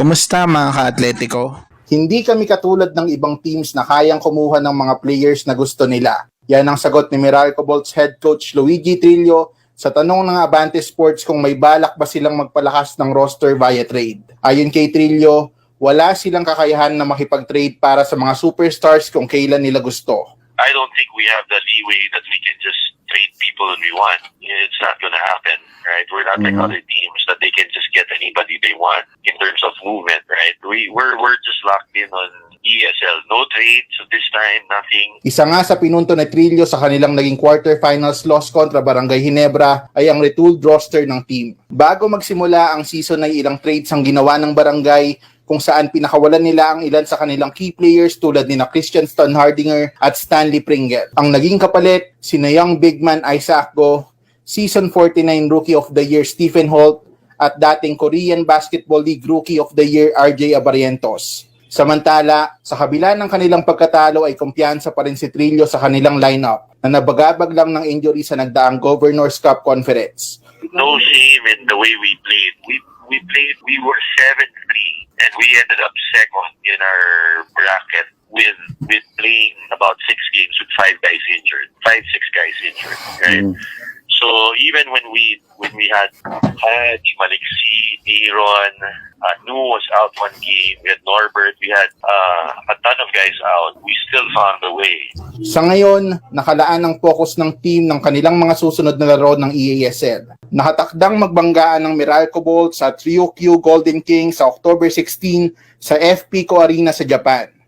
Kumusta mga ka-atletico? Hindi kami katulad ng ibang teams na kayang kumuha ng mga players na gusto nila. Yan ang sagot ni Meralco Bolts head coach Luigi Trillo sa tanong ng Abante Sports kung may balak ba silang magpalakas ng roster via trade. Ayon kay Trillo, wala silang kakayahan na makipag-trade para sa mga superstars kung kailan nila gusto. I don't think we have the leeway that we can just people when we want. It's not going to happen, right? We're not like Mhm. other teams that they can just get anybody they want in terms of movement, right? We we're we're just locked in on ESL. No trades at this time, nothing. Isa nga sa pinunto ni Trillo sa kanilang naging quarterfinals loss kontra Barangay Hinebra ay ang retooled roster ng team. Bago magsimula ang season ay ilang trades ang ginawa ng Barangay kung saan pinakawalan nila ang ilan sa kanilang key players tulad ni na Christian Stan Hardinger at Stanley Pringle. Ang naging kapalit, si na young big man Isaac Go, season 49 Rookie of the Year Stephen Holt at dating Korean Basketball League Rookie of the Year RJ Abarientos. Samantala, sa kabila ng kanilang pagkatalo ay kumpiyansa pa rin si Trillo sa kanilang lineup na nabagabag lang ng injury sa nagdaang Governors Cup Conference. No shame in the way we played. We we played. We were seven three, and we ended up second in our bracket with with playing about six games with five guys injured, five six guys injured, right? So even when we when we had had Maliksi, Aaron, uh, Nu was out one game, we had Norbert, we had uh, a ton of guys out. We still found a way. Sa ngayon, nakalaan ang focus ng team ng kanilang mga susunod na laro ng EASL. Nakatakdang magbanggaan ng Meralco Bolts sa Trio Q Golden King sa October 16 sa FPCO Arena sa Japan.